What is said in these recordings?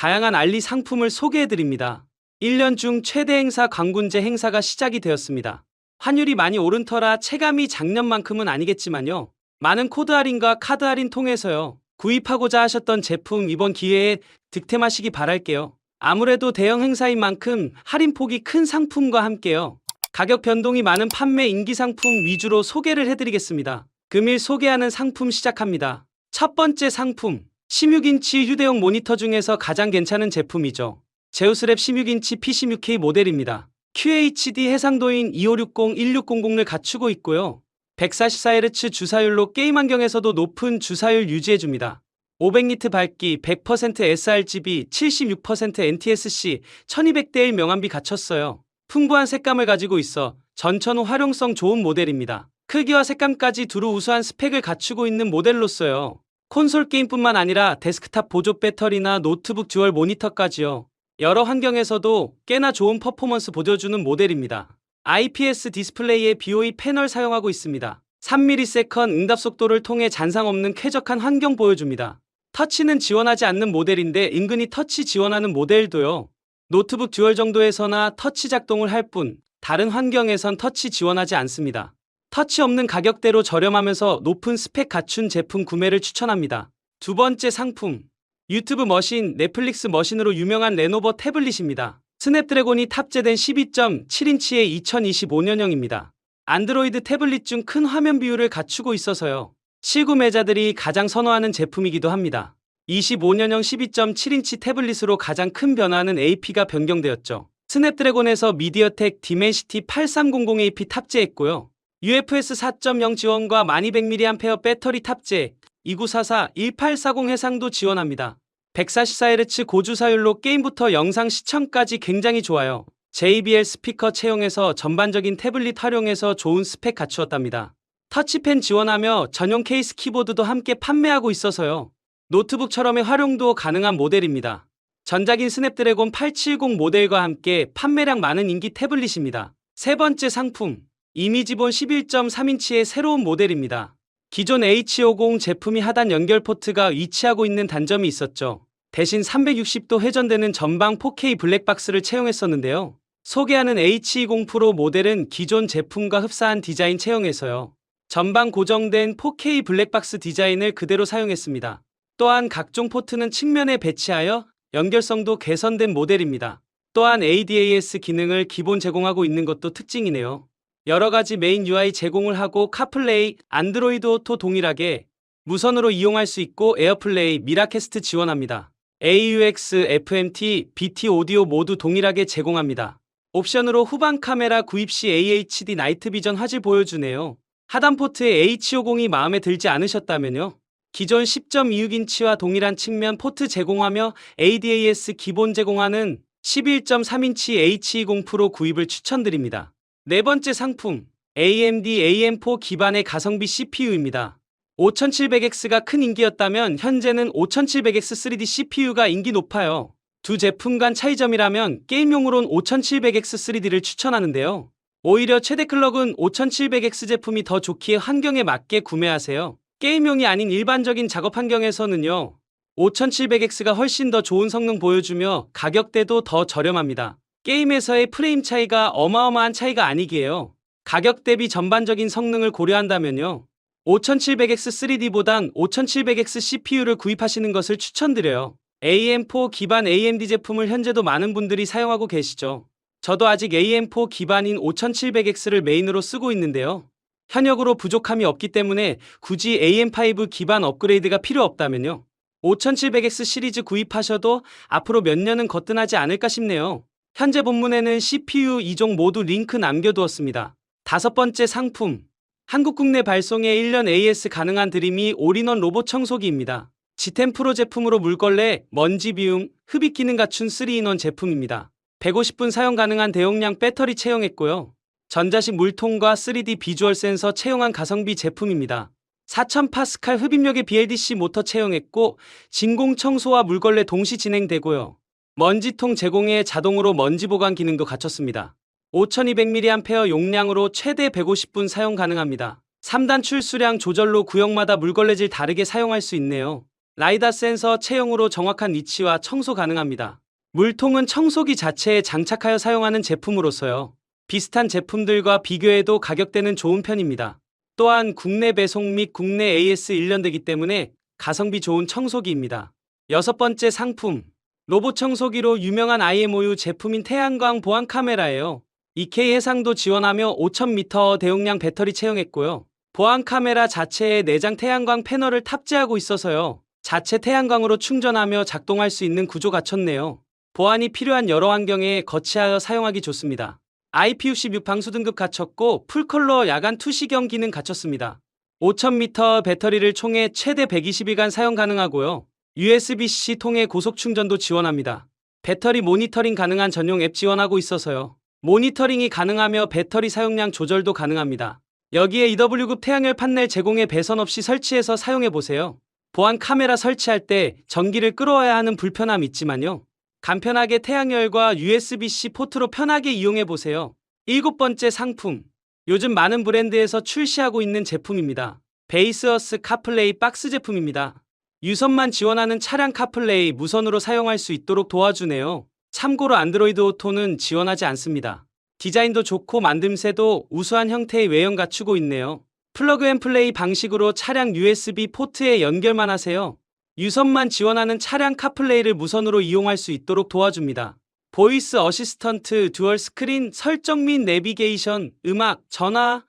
다양한 알리 상품을 소개해드립니다. 1년 중 최대 행사 광군제 행사가 시작이 되었습니다. 환율이 많이 오른 터라 체감이 작년만큼은 아니겠지만요. 많은 코드 할인과 카드 할인 통해서요. 구입하고자 하셨던 제품 이번 기회에 득템하시기 바랄게요. 아무래도 대형 행사인 만큼 할인폭이 큰 상품과 함께요. 가격 변동이 많은 판매 인기 상품 위주로 소개를 해드리겠습니다. 금일 소개하는 상품 시작합니다. 첫 번째 상품. 16인치 휴대용 모니터 중에서 가장 괜찮은 제품이죠. 제우스랩 16인치 P16K 모델입니다. QHD 해상도인 2560-1600을 갖추고 있고요. 144Hz 주사율로 게임 환경에서도 높은 주사율 유지해줍니다. 500니트 밝기, 100% sRGB, 76% NTSC, 1200대1 명암비 갖췄어요. 풍부한 색감을 가지고 있어 전천후 활용성 좋은 모델입니다. 크기와 색감까지 두루 우수한 스펙을 갖추고 있는 모델로서요. 콘솔 게임뿐만 아니라 데스크탑 보조 배터리나 노트북 듀얼 모니터까지요. 여러 환경에서도 꽤나 좋은 퍼포먼스 보여주는 모델입니다. IPS 디스플레이에 BOE 패널 사용하고 있습니다. 3ms 응답 속도를 통해 잔상 없는 쾌적한 환경 보여줍니다. 터치는 지원하지 않는 모델인데 은근히 터치 지원하는 모델도요. 노트북 듀얼 정도에서나 터치 작동을 할 뿐 다른 환경에선 터치 지원하지 않습니다. 터치 없는 가격대로 저렴하면서 높은 스펙 갖춘 제품 구매를 추천합니다. 두 번째 상품. 유튜브 머신, 넷플릭스 머신으로 유명한 레노버 태블릿입니다. 스냅드래곤이 탑재된 12.7인치의 2025년형입니다. 안드로이드 태블릿 중 큰 화면 비율을 갖추고 있어서요. 실구매자들이 가장 선호하는 제품이기도 합니다. 25년형 12.7인치 태블릿으로 가장 큰 변화는 AP가 변경되었죠. 스냅드래곤에서 미디어텍 디멘시티 8300AP 탑재했고요. UFS 4.0 지원과 1200mAh 배터리 탑재, 2944-1840 해상도 지원합니다. 144Hz 고주사율로 게임부터 영상 시청까지 굉장히 좋아요. JBL 스피커 채용해서 전반적인 태블릿 활용에서 좋은 스펙 갖추었답니다. 터치펜 지원하며 전용 케이스 키보드도 함께 판매하고 있어서요. 노트북처럼의 활용도 가능한 모델입니다. 전작인 스냅드래곤 870 모델과 함께 판매량 많은 인기 태블릿입니다. 세 번째 상품. 이미지본 11.3인치의 새로운 모델입니다. 기존 H50 제품이 하단 연결 포트가 위치하고 있는 단점이 있었죠. 대신 360도 회전되는 전방 4K 블랙박스를 채용했었는데요. 소개하는 H20 프로 모델은 기존 제품과 흡사한 디자인 채용해서요. 전방 고정된 4K 블랙박스 디자인을 그대로 사용했습니다. 또한 각종 포트는 측면에 배치하여 연결성도 개선된 모델입니다. 또한 ADAS 기능을 기본 제공하고 있는 것도 특징이네요. 여러 가지 메인 UI 제공을 하고 카플레이, 안드로이드 오토 동일하게 무선으로 이용할 수 있고 에어플레이, 미라캐스트 지원합니다. AUX, FMT, BT 오디오 모두 동일하게 제공합니다. 옵션으로 후방 카메라 구입 시 AHD 나이트 비전 화질 보여주네요. 하단 포트에 H50이 마음에 들지 않으셨다면요. 기존 10.26인치와 동일한 측면 포트 제공하며 ADAS 기본 제공하는 11.3인치 H20 프로 구입을 추천드립니다. 네 번째 상품 AMD AM4 기반의 가성비 CPU입니다. 5700X가 큰 인기였다면 현재는 5700X 3D CPU가 인기 높아요. 두 제품 간 차이점이라면 게임용으론 5700X 3D를 추천하는데요. 오히려 최대 클럭은 5700X 제품이 더 좋기에 환경에 맞게 구매하세요. 게임용이 아닌 일반적인 작업 환경에서는요. 5700X가 훨씬 더 좋은 성능 보여주며 가격대도 더 저렴합니다. 게임에서의 프레임 차이가 어마어마한 차이가 아니기에요. 가격 대비 전반적인 성능을 고려한다면요. 5700X 3D보단 5700X CPU를 구입하시는 것을 추천드려요. AM4 기반 AMD 제품을 현재도 많은 분들이 사용하고 계시죠. 저도 아직 AM4 기반인 5700X를 메인으로 쓰고 있는데요. 현역으로 부족함이 없기 때문에 굳이 AM5 기반 업그레이드가 필요 없다면요. 5700X 시리즈 구입하셔도 앞으로 몇 년은 거뜬하지 않을까 싶네요. 현재 본문에는 CPU 2종 모두 링크 남겨두었습니다. 다섯 번째 상품. 한국 국내 발송에 1년 AS 가능한 드림이 올인원 로봇 청소기입니다. 지템 프로 제품으로 물걸레, 먼지 비움, 흡입 기능 갖춘 3인원 제품입니다. 150분 사용 가능한 대용량 배터리 채용했고요. 전자식 물통과 3D 비주얼 센서 채용한 가성비 제품입니다. 4000파스칼 흡입력의 BLDC 모터 채용했고 진공 청소와 물걸레 동시 진행되고요. 먼지통 제공에 자동으로 먼지 보관 기능도 갖췄습니다. 5200mAh 용량으로 최대 150분 사용 가능합니다. 3단 출수량 조절로 구역마다 물걸레질 다르게 사용할 수 있네요. 라이다 센서 체형으로 정확한 위치와 청소 가능합니다. 물통은 청소기 자체에 장착하여 사용하는 제품으로서요. 비슷한 제품들과 비교해도 가격대는 좋은 편입니다. 또한 국내 배송 및 국내 AS 일련되기 때문에 가성비 좋은 청소기입니다. 여섯 번째 상품. 로봇 청소기로 유명한 IMOU 제품인 태양광 보안 카메라예요. EK 해상도 지원하며 5000m 대용량 배터리 채용했고요. 보안 카메라 자체에 내장 태양광 패널을 탑재하고 있어서요. 자체 태양광으로 충전하며 작동할 수 있는 구조 갖췄네요. 보안이 필요한 여러 환경에 거치하여 사용하기 좋습니다. IP66 방수 등급 갖췄고 풀컬러 야간 투시경 기능 갖췄습니다. 5000m 배터리를 총에 최대 120일간 사용 가능하고요. USB-C 통해 고속 충전도 지원합니다. 배터리 모니터링 가능한 전용 앱 지원하고 있어서요. 모니터링이 가능하며 배터리 사용량 조절도 가능합니다. 여기에 EW급 태양열 판넬 제공에 배선 없이 설치해서 사용해 보세요. 보안 카메라 설치할 때 전기를 끌어와야 하는 불편함 있지만요. 간편하게 태양열과 USB-C 포트로 편하게 이용해 보세요. 일곱 번째 상품. 요즘 많은 브랜드에서 출시하고 있는 제품입니다. 베이스어스 카플레이 박스 제품입니다. 유선만 지원하는 차량 카플레이 무선으로 사용할 수 있도록 도와주네요. 참고로 안드로이드 오토는 지원하지 않습니다. 디자인도 좋고 만듦새도 우수한 형태의 외형 갖추고 있네요. 플러그 앤 플레이 방식으로 차량 USB 포트에 연결만 하세요. 유선만 지원하는 차량 카플레이를 무선으로 이용할 수 있도록 도와줍니다. 보이스 어시스턴트, 듀얼 스크린, 설정 및 내비게이션, 음악, 전화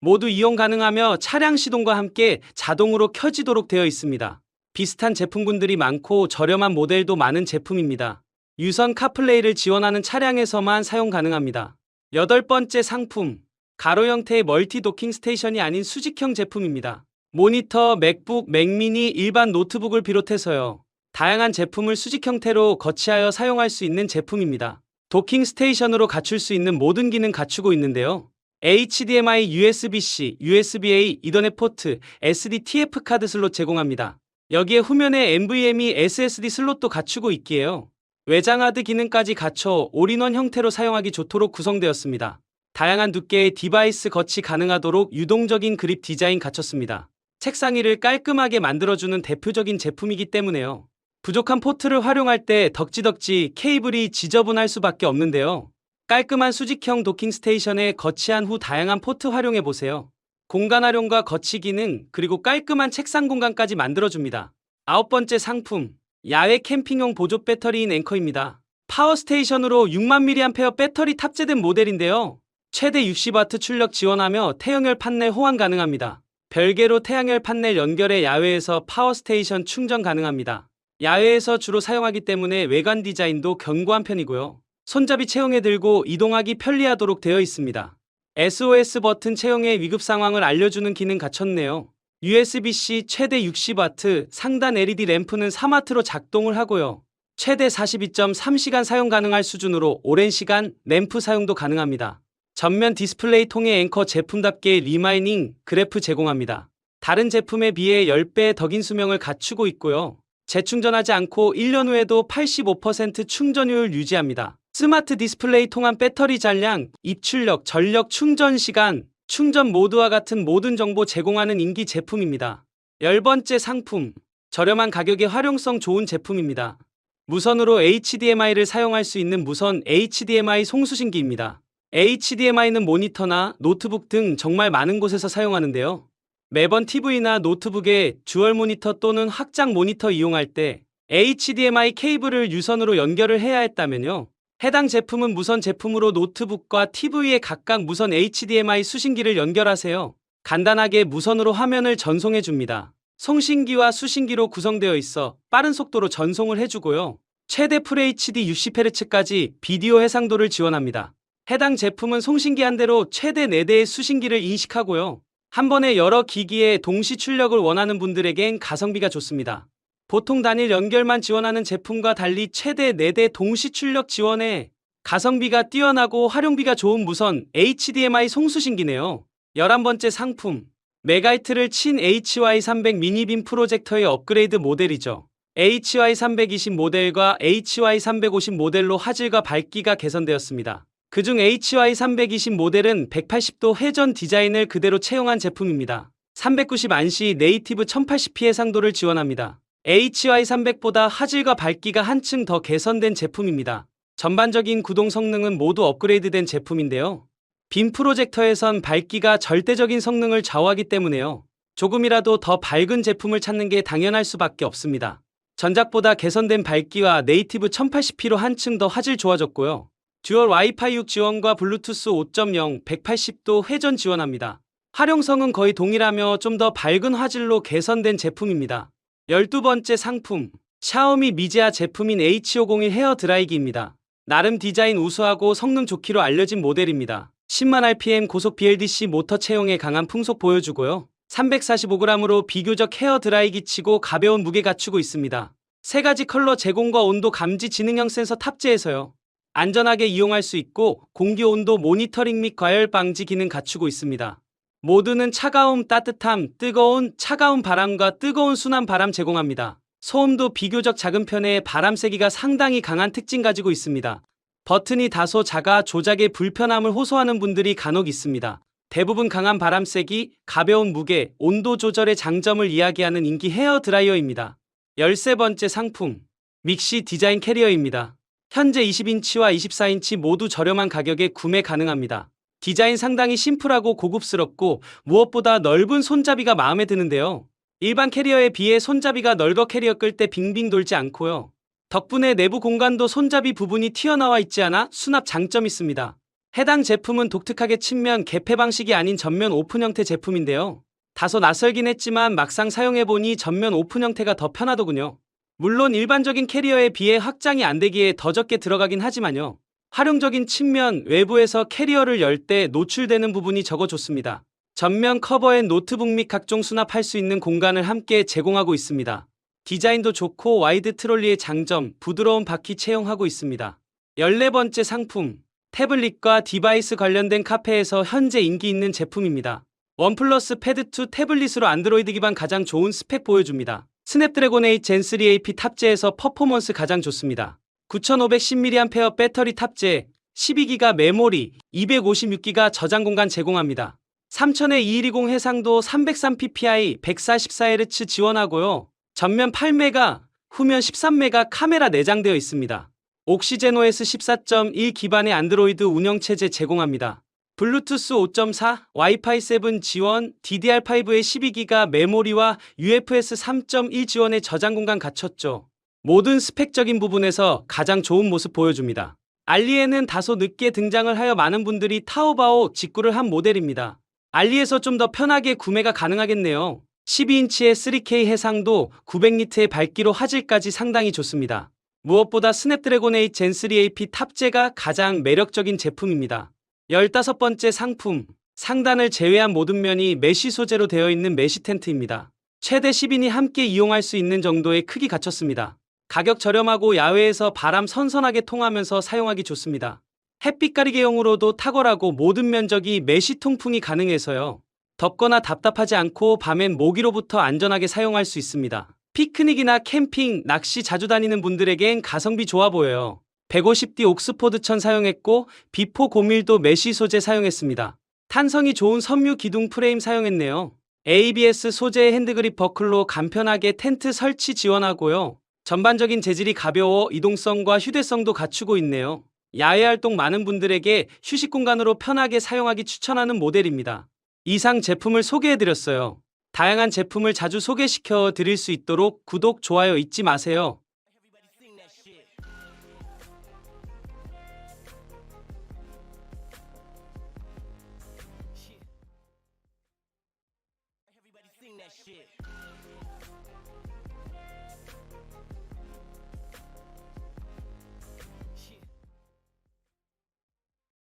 모두 이용 가능하며 차량 시동과 함께 자동으로 켜지도록 되어 있습니다. 비슷한 제품군들이 많고 저렴한 모델도 많은 제품입니다. 유선 카플레이를 지원하는 차량에서만 사용 가능합니다. 여덟 번째 상품. 가로 형태의 멀티 도킹 스테이션이 아닌 수직형 제품입니다. 모니터, 맥북, 맥미니, 일반 노트북을 비롯해서요. 다양한 제품을 수직 형태로 거치하여 사용할 수 있는 제품입니다. 도킹 스테이션으로 갖출 수 있는 모든 기능 갖추고 있는데요. HDMI, USB-C, USB-A, 이더넷 포트, SD-TF 카드 슬롯 제공합니다. 여기에 후면에 NVMe SSD 슬롯도 갖추고 있기에요. 외장 하드 기능까지 갖춰 올인원 형태로 사용하기 좋도록 구성되었습니다. 다양한 두께의 디바이스 거치 가능하도록 유동적인 그립 디자인 갖췄습니다. 책상 위를 깔끔하게 만들어주는 대표적인 제품이기 때문에요. 부족한 포트를 활용할 때 덕지덕지 케이블이 지저분할 수밖에 없는데요. 깔끔한 수직형 도킹 스테이션에 거치한 후 다양한 포트 활용해 보세요. 공간 활용과 거치 기능, 그리고 깔끔한 책상 공간까지 만들어줍니다. 아홉 번째 상품, 야외 캠핑용 보조 배터리인 앵커입니다. 파워스테이션으로 6만 mAh 배터리 탑재된 모델인데요. 최대 60W 출력 지원하며 태양열 판넬 호환 가능합니다. 별개로 태양열 판넬 연결해 야외에서 파워스테이션 충전 가능합니다. 야외에서 주로 사용하기 때문에 외관 디자인도 견고한 편이고요. 손잡이 채용에 들고 이동하기 편리하도록 되어 있습니다. SOS 버튼 채용의 위급 상황을 알려주는 기능 갖췄네요. USB-C 최대 60W 상단 LED 램프는 3W로 작동을 하고요. 최대 42.3시간 사용 가능할 수준으로 오랜 시간 램프 사용도 가능합니다. 전면 디스플레이 통해 앵커 제품답게 리마이닝 그래프 제공합니다. 다른 제품에 비해 10배의 덕인 수명을 갖추고 있고요. 재충전하지 않고 1년 후에도 85% 충전율 유지합니다. 스마트 디스플레이 통한 배터리 잔량, 입출력, 전력 충전 시간, 충전 모드와 같은 모든 정보 제공하는 인기 제품입니다. 열 번째 상품. 저렴한 가격에 활용성 좋은 제품입니다. 무선으로 HDMI를 사용할 수 있는 무선 HDMI 송수신기입니다. HDMI는 모니터나 노트북 등 정말 많은 곳에서 사용하는데요. 매번 TV나 노트북에 듀얼 모니터 또는 확장 모니터 이용할 때 HDMI 케이블을 유선으로 연결을 해야 했다면요. 해당 제품은 무선 제품으로 노트북과 TV에 각각 무선 HDMI 수신기를 연결하세요. 간단하게 무선으로 화면을 전송해 줍니다. 송신기와 수신기로 구성되어 있어 빠른 속도로 전송을 해주고요. 최대 FHD 60Hz까지 비디오 해상도를 지원합니다. 해당 제품은 송신기 한 대로 최대 4대의 수신기를 인식하고요. 한 번에 여러 기기에 동시 출력을 원하는 분들에겐 가성비가 좋습니다. 보통 단일 연결만 지원하는 제품과 달리 최대 4대 동시 출력 지원에 가성비가 뛰어나고 활용비가 좋은 무선 HDMI 송수신기네요. 11번째 상품. 메가이트를 친 HY300 미니빔 프로젝터의 업그레이드 모델이죠. HY320 모델과 HY350 모델로 화질과 밝기가 개선되었습니다. 그중 HY320 모델은 180도 회전 디자인을 그대로 채용한 제품입니다. 390 안시 네이티브 1080p 해상도를 지원합니다. HY300보다 화질과 밝기가 한층 더 개선된 제품입니다. 전반적인 구동 성능은 모두 업그레이드된 제품인데요. 빔 프로젝터에선 밝기가 절대적인 성능을 좌우하기 때문에요. 조금이라도 더 밝은 제품을 찾는 게 당연할 수밖에 없습니다. 전작보다 개선된 밝기와 네이티브 1080p로 한층 더 화질 좋아졌고요. 듀얼 와이파이 6 지원과 블루투스 5.0 180도 회전 지원합니다. 활용성은 거의 동일하며 좀 더 밝은 화질로 개선된 제품입니다. 12번째 상품 샤오미 미지아 제품인 H501 헤어 드라이기입니다. 나름 디자인 우수하고 성능 좋기로 알려진 모델입니다. 10만 rpm 고속 BLDC 모터 채용에 강한 풍속 보여주고요. 345g으로 비교적 헤어 드라이기 치고 가벼운 무게 갖추고 있습니다. 세 가지 컬러 제공과 온도 감지 지능형 센서 탑재해서요. 안전하게 이용할 수 있고 공기 온도 모니터링 및 과열 방지 기능 갖추고 있습니다. 모두는 차가움, 따뜻함, 뜨거운, 차가운 바람과 뜨거운 순한 바람 제공합니다. 소음도 비교적 작은 편에 바람 세기가 상당히 강한 특징 가지고 있습니다. 버튼이 다소 작아 조작에 불편함을 호소하는 분들이 간혹 있습니다. 대부분 강한 바람 세기, 가벼운 무게, 온도 조절의 장점을 이야기하는 인기 헤어 드라이어입니다. 13번째 상품, 믹시 디자인 캐리어입니다. 현재 20인치와 24인치 모두 저렴한 가격에 구매 가능합니다. 디자인 상당히 심플하고 고급스럽고 무엇보다 넓은 손잡이가 마음에 드는데요. 일반 캐리어에 비해 손잡이가 넓어 캐리어 끌 때 빙빙 돌지 않고요. 덕분에 내부 공간도 손잡이 부분이 튀어나와 있지 않아 수납 장점 있습니다. 해당 제품은 독특하게 측면 개폐 방식이 아닌 전면 오픈 형태 제품인데요. 다소 낯설긴 했지만 막상 사용해보니 전면 오픈 형태가 더 편하더군요. 물론 일반적인 캐리어에 비해 확장이 안 되기에 더 적게 들어가긴 하지만요. 활용적인 측면 외부에서 캐리어를 열 때 노출되는 부분이 적어줬습니다. 전면 커버엔 노트북 및 각종 수납할 수 있는 공간을 함께 제공하고 있습니다. 디자인도 좋고 와이드 트롤리의 장점, 부드러운 바퀴 채용하고 있습니다. 14번째 상품, 태블릿과 디바이스 관련된 카페에서 현재 인기 있는 제품입니다. 원플러스 패드2 태블릿으로 안드로이드 기반 가장 좋은 스펙 보여줍니다. 스냅드래곤 8 젠3 AP 탑재해서 퍼포먼스 가장 좋습니다. 9510mAh 배터리 탑재, 12기가 메모리, 256기가 저장 공간 제공합니다. 3000의 2120 해상도 303ppi 144Hz 지원하고요. 전면 8메가, 후면 13메가 카메라 내장되어 있습니다. 옥시젠 OS 14.1 기반의 안드로이드 운영체제 제공합니다. 블루투스 5.4, 와이파이 7 지원, DDR5의 12기가 메모리와 UFS 3.1 지원의 저장 공간 갖췄죠. 모든 스펙적인 부분에서 가장 좋은 모습 보여줍니다. 알리에는 다소 늦게 등장을 하여 많은 분들이 타오바오 직구를 한 모델입니다. 알리에서 좀 더 편하게 구매가 가능하겠네요. 12인치의 3K 해상도 900니트의 밝기로 화질까지 상당히 좋습니다. 무엇보다 스냅드래곤 8 젠3 AP 탑재가 가장 매력적인 제품입니다. 15번째 상품. 상단을 제외한 모든 면이 메쉬 소재로 되어 있는 메쉬 텐트입니다. 최대 10인이 함께 이용할 수 있는 정도의 크기 갖췄습니다. 가격 저렴하고 야외에서 바람 선선하게 통하면서 사용하기 좋습니다. 햇빛 가리개용으로도 탁월하고 모든 면적이 메쉬 통풍이 가능해서요. 덥거나 답답하지 않고 밤엔 모기로부터 안전하게 사용할 수 있습니다. 피크닉이나 캠핑, 낚시 자주 다니는 분들에겐 가성비 좋아 보여요. 150D 옥스포드 천 사용했고 비포 고밀도 메쉬 소재 사용했습니다. 탄성이 좋은 섬유 기둥 프레임 사용했네요. ABS 소재의 핸드그립 버클로 간편하게 텐트 설치 지원하고요. 전반적인 재질이 가벼워 이동성과 휴대성도 갖추고 있네요. 야외 활동 많은 분들에게 휴식 공간으로 편하게 사용하기 추천하는 모델입니다. 이상 제품을 소개해드렸어요. 다양한 제품을 자주 소개시켜 드릴 수 있도록 구독, 좋아요 잊지 마세요.